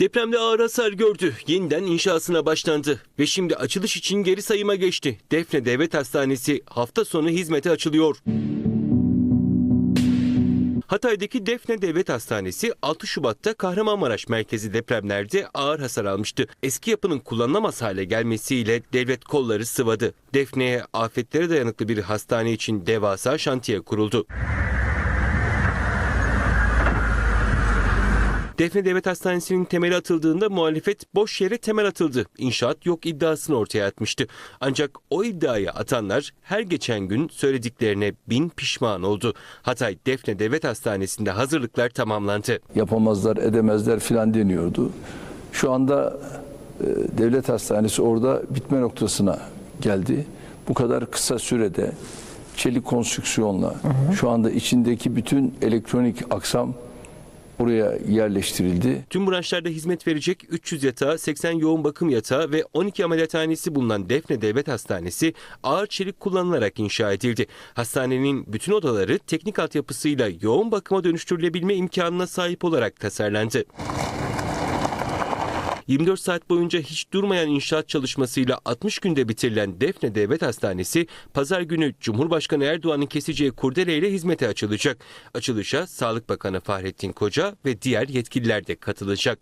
Depremde ağır hasar gördü. Yeniden inşasına başlandı. Ve şimdi açılış için geri sayıma geçti. Defne Devlet Hastanesi hafta sonu hizmete açılıyor. Hatay'daki Defne Devlet Hastanesi 6 Şubat'ta Kahramanmaraş merkezi depremlerde ağır hasar almıştı. Eski yapının kullanılamaz hale gelmesiyle devlet kolları sıvadı. Defne'ye afetlere dayanıklı bir hastane için devasa şantiye kuruldu. Defne Devlet Hastanesi'nin temeli atıldığında muhalefet boş yere temel atıldı. İnşaat yok iddiasını ortaya atmıştı. Ancak o iddiayı atanlar her geçen gün söylediklerine bin pişman oldu. Hatay Defne Devlet Hastanesi'nde hazırlıklar tamamlandı. yapamazlar, edemezler filan deniyordu. Şu anda e, devlet hastanesi orada bitme noktasına geldi. Bu kadar kısa sürede çelik konstrüksiyonla şu anda içindeki bütün elektronik aksam oraya yerleştirildi. Tüm branşlarda hizmet verecek 300 yatağı, 80 yoğun bakım yatağı ve 12 ameliyathanesi bulunan Defne Devlet Hastanesi ağır çelik kullanılarak inşa edildi. Hastanenin bütün odaları teknik altyapısıyla yoğun bakıma dönüştürülebilme imkanına sahip olarak tasarlandı. 24 saat boyunca hiç durmayan inşaat çalışmasıyla 60 günde bitirilen Defne Devlet Hastanesi pazar günü Cumhurbaşkanı Erdoğan'ın keseceği kurdeleyle hizmete açılacak. Açılışa Sağlık Bakanı Fahrettin Koca ve diğer yetkililer de katılacak.